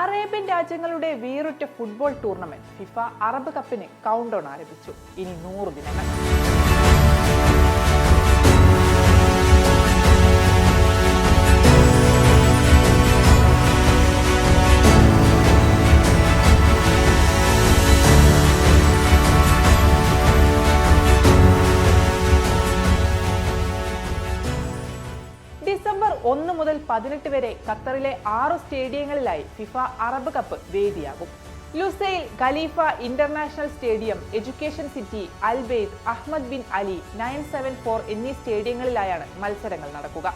Arabian രാജ്യങ്ങളുടെ വീറുറ്റ football tournament FIFA Arab കപ്പിന് കൗണ്ട് ഡൗൺ ആരംഭിച്ചു. ഇനി നൂറ് ദിനങ്ങൾ. ഒന്ന് മുതൽ പതിനെട്ട് വരെ ഖത്തറിലെ ആറ് സ്റ്റേഡിയങ്ങളിലായി FIFA Arab cup വേദിയാകും. Lusail Khalifa international stadium education city Al Bayt Ahmad bin Ali nine seven four എന്നീ സ്റ്റേഡിയങ്ങളിലായാണ് മത്സരങ്ങൾ നടക്കുക.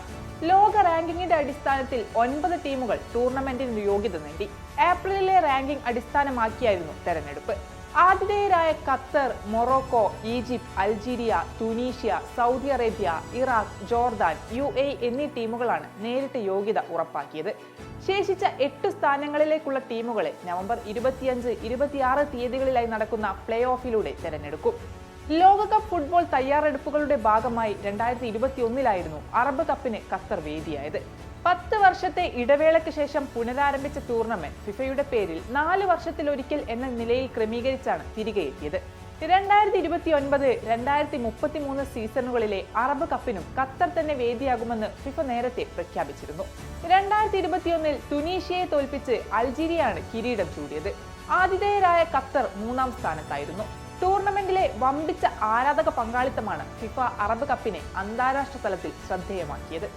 ലോക റാങ്കിങ്ങിന്റെ അടിസ്ഥാനത്തിൽ ഒൻപത് ടീമുകൾ ടൂർണമെന്റിന് യോഗ്യത നേടി. ഏപ്രിലിലെ റാങ്കിംഗ് അടിസ്ഥാനമാക്കിയായിരുന്നു തെരഞ്ഞെടുപ്പ്. ആതിഥേയരായ Qatar Morocco Egypt Algeria Tunisia Saudi Arabia Iraq Jordan U A എന്നീ ടീമുകളാണ് നേരിട്ട് യോഗ്യത ഉറപ്പാക്കിയത്. ശേഷിച്ച എട്ട് സ്ഥാനങ്ങളിലേക്കുള്ള ടീമുകളെ നവംബർ ഇരുപത്തിയഞ്ച് ഇരുപത്തിയാറ് തീയതികളിലായി നടക്കുന്ന പ്ലേ ഓഫിലൂടെ തെരഞ്ഞെടുക്കും. ലോകകപ്പ് ഫുട്ബോൾ തയ്യാറെടുപ്പുകളുടെ ഭാഗമായി രണ്ടായിരത്തി ഇരുപത്തി ഒന്നിലായിരുന്നു അറബ് കപ്പിന് ഖത്തർ വേദിയായത്. പത്ത് വർഷത്തെ ഇടവേളയ്ക്ക് ശേഷം പുനരാരംഭിച്ച ടൂർണമെന്റ് ഫിഫയുടെ പേരിൽ നാല് വർഷത്തിലൊരിക്കൽ എന്ന നിലയിൽ ക്രമീകരിച്ചാണ് തിരികെ എത്തിയത്. രണ്ടായിരത്തി ഇരുപത്തി ഒൻപത് രണ്ടായിരത്തി മുപ്പത്തി മൂന്ന് സീസണുകളിലെ അറബ് കപ്പിനും ഖത്തർ തന്നെ വേദിയാകുമെന്ന് ഫിഫ നേരത്തെ പ്രഖ്യാപിച്ചിരുന്നു. രണ്ടായിരത്തി ഇരുപത്തിയൊന്നിൽ തുനീഷ്യയെ തോൽപ്പിച്ച് അൾജീരിയയാണ് കിരീടം ചൂടിയത്. ആതിഥേയരായ ഖത്തർ മൂന്നാം സ്ഥാനത്തായിരുന്നു. ടൂർണമെന്റിലെ വമ്പിച്ച ആരാധക പങ്കാളിത്തമാണ് ഫിഫ അറബ് കപ്പിനെ അന്താരാഷ്ട്ര തലത്തിൽ ശ്രദ്ധേയമാക്കിയത്.